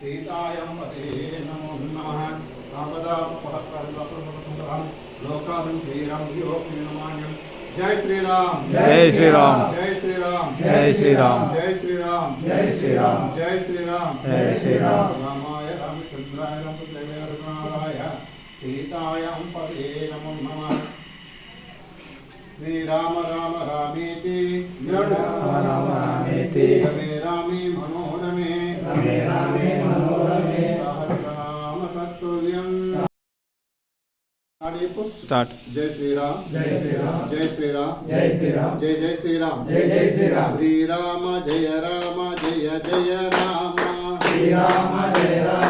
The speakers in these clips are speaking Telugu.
సీతాయం పదే నమో నమః లోకాలం శ్రీరామ్ యోగమాన్యం జై శ్రీరామ్ జై శ్రీరామ్ జై శ్రీరామ్ జై శ్రీరామ్ జై శ్రీరామ్ జై శ్రీరామ్ జై శ్రీరామ్ జై శ్రీరామ్ రామాయ రామచంద్రాయ రామచంద్రాయ రఘునాథాయ సీతాయం పదే నమో నమః. శ్రీరామ రామ రామేతి. రామ రామ రామేతి. రమే రామే మనోరమే. రమే రామే మనోరమే. సహస్రనామ తత్తుల్యం స్టార్ట్. జై శ్రీరామ్. జై శ్రీరామ్. జై శ్రీరామ్. జై శ్రీరామ్. జై జై శ్రీరామ్. జై జై శ్రీరామ్. శ్రీరామ జయ రామ జయ జయ రామ. శ్రీరామ జయ రామ.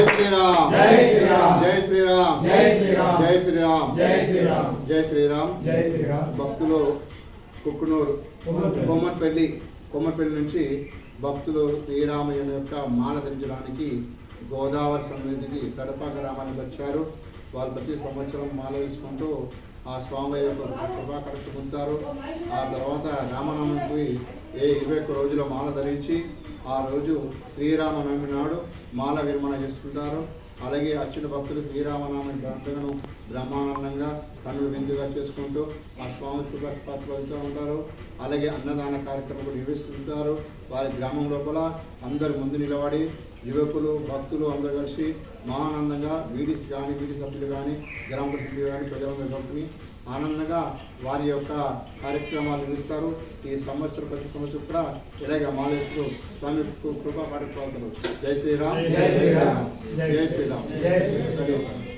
జై శ్రీరామ్. జై శ్రీరామ్. జై శ్రీరామ్. జై శ్రీరామ్. జై శ్రీరామ్. జై శ్రీరామ్. జై శ్రీరామ్. భక్తులు కుక్కునూరు కొమ్మటిపల్లి. కొమ్మటిపల్లి నుంచి భక్తులు శ్రీరామయ్య యొక్క మాల ధరించడానికి గోదావరి సన్నిధికి కడప గ్రామానికి వచ్చారు. వాళ్ళు ప్రతి సంవత్సరం మాల వేసుకుంటూ ఆ స్వామి యొక్క కృపా పొందుతారు ఆ తర్వాత రామనామానికి ఏ ఇరవై ఒక్క రోజుల మాల ధరించి ఆ రోజు శ్రీరామనవమి నాడు మాల విరమణ చేసుకుంటారు. అలాగే అచ్యుత భక్తులు శ్రీరామనామని గ్రంథను బ్రహ్మానందంగా కన్నులు విందుగా చేసుకుంటూ ఆ స్వామి కృపకు ఉంటారు. అలాగే అన్నదాన కార్యక్రమాలు నిర్వహిస్తుంటారు. వారి గ్రామం లోపల అందరు ముందు నిలబడి యువకులు భక్తులు అందరూ కలిసి మహానందంగా వీడి కానీ వీడి సభ్యులు కానీ గ్రామ ప్రతినిధులు కానీ ప్రజలందరూ కలుపుని ఆనందంగా వారి యొక్క కార్యక్రమాలు నిర్వహిస్తారు. ఈ సంవత్సరం ప్రతి సంవత్సరం కూడా ఇలాగ మాలేస్తూ స్వామి కృపా శ్రీరామ్. జై శ్రీరామ్. జై శ్రీరామ్. జై శ్రీరామ్.